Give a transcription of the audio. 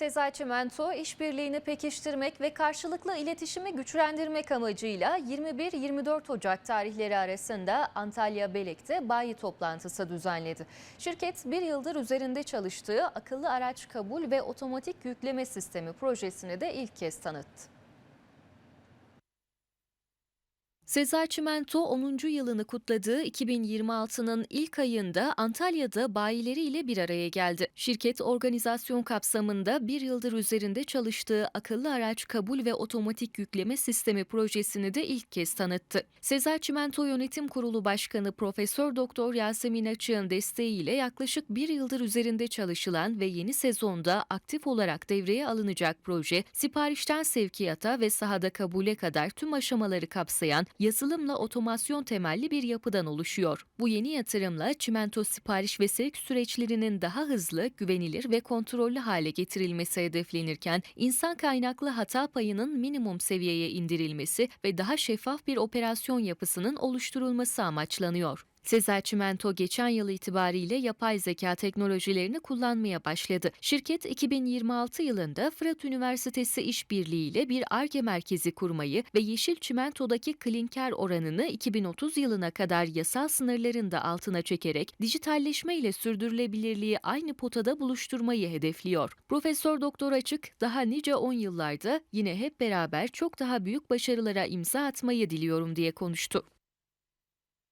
Sezai Çimento işbirliğini pekiştirmek ve karşılıklı iletişimi güçlendirmek amacıyla 21-24 Ocak tarihleri arasında Antalya Belek'te bayi toplantısı düzenledi. Şirket bir yıldır üzerinde çalıştığı akıllı araç kabul ve otomatik yükleme sistemi projesini de ilk kez tanıttı. Sezar Çimento 10. yılını kutladığı 2026'nın ilk ayında Antalya'da bayileriyle bir araya geldi. Şirket organizasyon kapsamında bir yıldır üzerinde çalıştığı akıllı araç kabul ve otomatik yükleme sistemi projesini de ilk kez tanıttı. Sezar Çimento Yönetim Kurulu Başkanı Profesör Doktor Yasemin Açık'ın desteğiyle yaklaşık bir yıldır üzerinde çalışılan ve yeni sezonda aktif olarak devreye alınacak proje, siparişten sevkiyata ve sahada kabule kadar tüm aşamaları kapsayan yazılımla otomasyon temelli bir yapıdan oluşuyor. Bu yeni yatırımla çimento sipariş ve sevk süreçlerinin daha hızlı, güvenilir ve kontrollü hale getirilmesi hedeflenirken insan kaynaklı hata payının minimum seviyeye indirilmesi ve daha şeffaf bir operasyon yapısının oluşturulması amaçlanıyor. Sezer Çimento geçen yıl itibariyle yapay zeka teknolojilerini kullanmaya başladı. Şirket 2026 yılında Fırat Üniversitesi işbirliğiyle bir ARGE merkezi kurmayı ve yeşil çimentodaki klinker oranını 2030 yılına kadar yasal sınırların da altına çekerek dijitalleşme ile sürdürülebilirliği aynı potada buluşturmayı hedefliyor. Profesör Doktor Açık daha nice 10 yıllarda yine hep beraber çok daha büyük başarılara imza atmayı diliyorum diye konuştu.